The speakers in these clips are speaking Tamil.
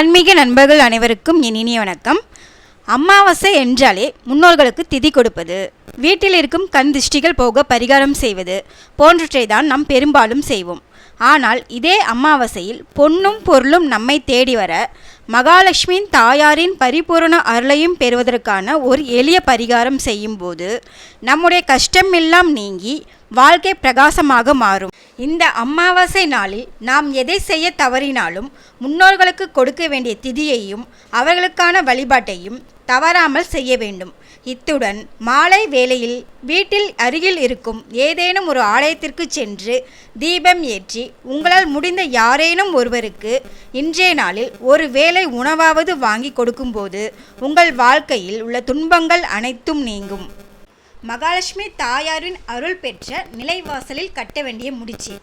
ஆன்மீக நண்பர்கள் அனைவருக்கும் என் இனிய வணக்கம். அமாவாசை என்றாலே முன்னோர்களுக்கு திதி கொடுப்பது. வீட்டில் இருக்கும் கண் திஷ்டிகள் போக பரிகாரம் செய்வது போன்றவற்றை தான் நாம் பெரும்பாலும் செய்வோம். ஆனால் இதே அமாவாசையில் பொன்னும் பொருளும் நம்மை தேடி வர மகாலட்சுமியின் தாயாரின் பரிபூரண அருளையும் பெறுவதற்கான ஒரு எளிய பரிகாரம் செய்யும்போது நம்முடைய கஷ்டம் எல்லாம் நீங்கி வாழ்க்கை பிரகாசமாக மாறும். இந்த அமாவாசை நாளில் நாம் எதை செய்ய தவறினாலும் முன்னோர்களுக்கு கொடுக்க வேண்டிய திதியையும் அவர்களுக்கான வழிபாட்டையும் தவறாமல் செய்ய வேண்டும். இத்துடன் மாலை வேளையில் வீட்டில் அருகில் இருக்கும் ஏதேனும் ஒரு ஆலயத்திற்கு சென்று தீபம் ஏற்றி உங்களால் முடிந்த யாரேனும் ஒருவருக்கு இன்றைய நாளில் ஒரு வேளை உணவாவது வாங்கி கொடுக்கும்போது உங்கள் வாழ்க்கையில் உள்ள துன்பங்கள் அனைத்தும் நீங்கும். மகாலட்சுமி தாயாரின் அருள் பெற்ற நிலைவாசலில் கட்ட வேண்டிய முடிச்சு.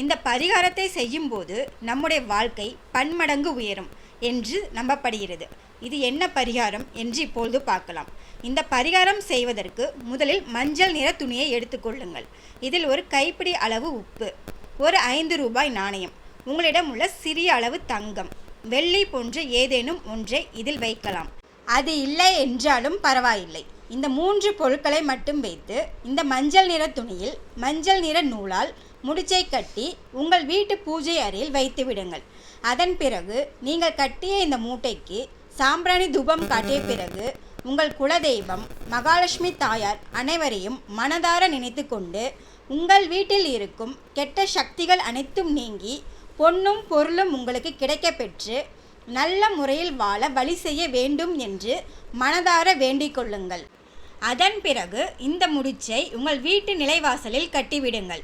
இந்த பரிகாரத்தை செய்யும்போது நம்முடைய வாழ்க்கை பன்மடங்கு உயரும் என்று நம்பப்படுகிறது. இது என்ன பரிகாரம் என்று இப்பொழுது பார்க்கலாம். இந்த பரிகாரம் செய்வதற்கு முதலில் மஞ்சள் நிற துணியை எடுத்துக்கொள்ளுங்கள் இதில் ஒரு கைப்பிடி அளவு உப்பு ஒரு ஐந்து ரூபாய் நாணயம் உங்களிடம் உள்ள சிறிய அளவு தங்கம் வெள்ளி போன்ற ஏதேனும் ஒன்றை இதில் வைக்கலாம். அது இல்லை என்றாலும் பரவாயில்லை. இந்த மூன்று பொருட்களை மட்டும் வைத்து இந்த மஞ்சள் நிற துணியில் மஞ்சள் நிற நூலால் முடிச்சை கட்டி உங்கள் வீட்டு பூஜை அறையில் வைத்து விடுங்கள். அதன் பிறகு நீங்கள் கட்டிய இந்த மூட்டைக்கு சாம்பிராணி தூபம் காட்டிய பிறகு உங்கள் குலதெய்வம் மகாலட்சுமி தாயார் அனைவரையும் மனதார நினைத்து கொண்டு உங்கள் வீட்டில் இருக்கும் கெட்ட சக்திகள் அனைத்தும் நீங்கி பொன்னும் பொருளும் உங்களுக்கு கிடைக்கப்பெற்று நல்ல முறையில் வாழ வழி செய்ய வேண்டும் என்று மனதார வேண்டிக் கொள்ளுங்கள். அதன் பிறகு இந்த முடிச்சை உங்கள் வீட்டு நிலைவாசலில் கட்டிவிடுங்கள்.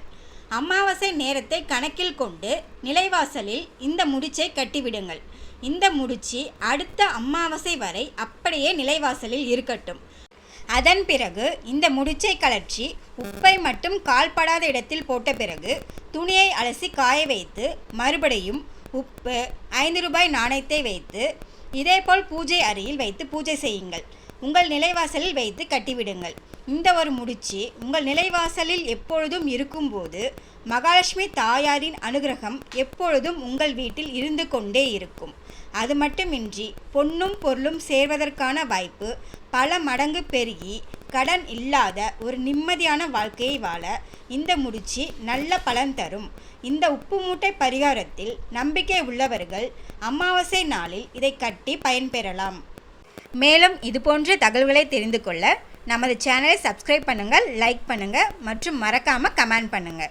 அமாவாசை நேரத்தை கணக்கில் கொண்டு நிலைவாசலில் இந்த முடிச்சை கட்டிவிடுங்கள். இந்த முடிச்சு அடுத்த அமாவாசை வரை அப்படியே நிலைவாசலில் இருக்கட்டும். அதன் பிறகு இந்த முடிச்சை கலற்றி உப்பை மட்டும் கால்படாத இடத்தில் போட்ட பிறகு துணியை அலசி காய வைத்து மறுபடியும் உப்பு ஐந்து ரூபாய் நாணயத்தை வைத்து இதேபோல் பூஜை அறையில் வைத்து பூஜை செய்யுங்கள். உங்கள் நிலைவாசலில் வைத்து கட்டிவிடுங்கள். இந்த ஒரு முடிச்சு உங்கள் நிலைவாசலில் எப்பொழுதும் இருக்கும்போது மகாலட்சுமி தாயாரின் அனுகிரகம் எப்பொழுதும் உங்கள் வீட்டில் இருந்து கொண்டே இருக்கும். அது மட்டுமின்றி பொன்னும் பொருளும் சேர்வதற்கான வாய்ப்பு பல மடங்கு பெருகி கடன் இல்லாத ஒரு நிம்மதியான வாழ்க்கையை வாழ இந்த முடிச்சு நல்ல பலன் தரும். இந்த உப்பு மூட்டை பரிகாரத்தில் நம்பிக்கை உள்ளவர்கள் அமாவாசை நாளில் இதை கட்டி பயன்பெறலாம். மேலும் இதுபோன்ற தகவல்களை தெரிந்து கொள்ள நமது சேனலை சப்ஸ்கிரைப் பண்ணுங்கள் லைக் பண்ணுங்கள் மற்றும் மறக்காமல் கமெண்ட் பண்ணுங்கள்.